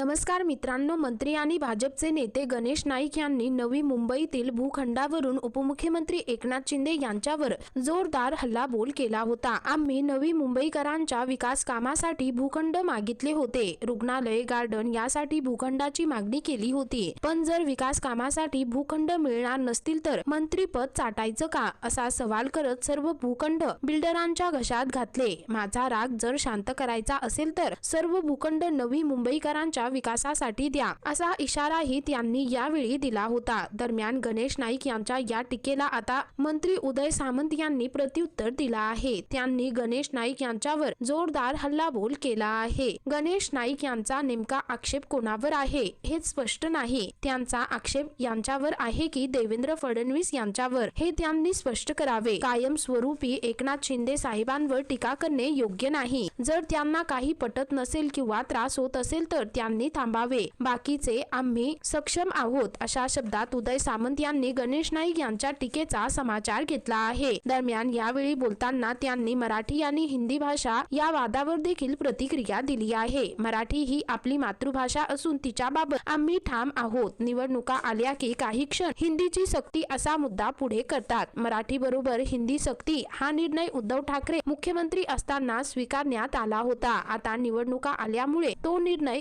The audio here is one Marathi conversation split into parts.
नमस्कार मित्रांनो मंत्री आणि भाजपचे नेते गणेश नाईक यांनी नवी मुंबईतील भूखंडावरून उपमुख्यमंत्री एकनाथ शिंदे यांच्यावर जोरदार हल्लाबोल केला होता. आम्ही नवी मुंबईकरांच्या विकास कामासाठी भूखंड मागितले होते. रुग्णालय गार्डन यासाठी भूखंडाची मागणी केली होती. पण जर विकास कामासाठी भूखंड मिळणार नसतील तर मंत्रीपद चाटायचं का? असा सवाल करत सर्व भूखंड बिल्डरांच्या घशात घातले. माझा राग जर शांत करायचा असेल तर सर्व भूखंड नवी मुंबईकरांच्या विकासासाठी द्या असा इशाराही त्यांनी यावेळी दिला होता. दरम्यान गणेश नाईक यांच्या या टीकेला आता मंत्री उदय सामंत यांनी प्रत्युत्तर दिला आहे. त्यांनी गणेश नाईक यांच्यावर जोरदार हल्लाबोल केला आहे. गणेश नाईक यांचा नेमका आक्षेप कोणावर आहे हे स्पष्ट नाही. त्यांचा आक्षेप यांच्यावर आहे की देवेंद्र फडणवीस यांच्यावर हे त्यांनी स्पष्ट करावे. कायमस्वरूपी एकनाथ शिंदे साहेबांवर टीका करणे योग्य नाही. जर त्यांना काही पटत नसेल किंवा त्रास होत असेल तर त्यांनी थांबावे. बाकीचे आम्ही सक्षम आहोत अशा शब्दात उदय सामंत यांनी गणेश नाईक यांच्या टीकेचा समाचार घेतला आहे. दरम्यान यावेळी बोलताना त्यांनी मराठी आणि हिंदी भाषा या वादावर देखील प्रतिक्रिया दिली आहे. मराठी ही आपली मातृभाषा असून तिच्याबाबत आम्ही ठाम आहोत. निवडणुका आल्या की काही क्षण हिंदीची सक्ती असा मुद्दा पुढे करतात. मराठी बरोबर हिंदी सक्ती हा निर्णय उद्धव ठाकरे मुख्यमंत्री असताना स्वीकारण्यात आला होता. आता निवडणुका आल्यामुळे तो निर्णय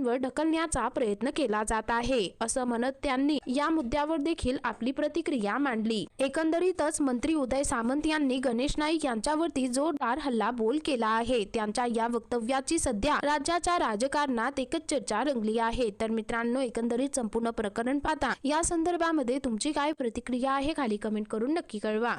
मुद्द्यांवर ढकलण्याचा प्रयत्न केला जात आहे असं म्हणत त्यांनी या मुद्द्यावर देखील आपली प्रतिक्रिया मांडली. एकंदरीतच मंत्री उदय सामंत यांनी गणेश नाईक यांच्यावरती जोरदार हल्ला बोल केला आहे. त्यांच्या या वक्तव्याची सध्या राज्याच्या राजकारणात एकच चर्चा रंगली आहे. तर मित्रांनो एकंदरीत संपूर्ण प्रकरण पाहता या संदर्भामध्ये तुमची काय प्रतिक्रिया आहे खाली कमेंट करून नक्की कळवा.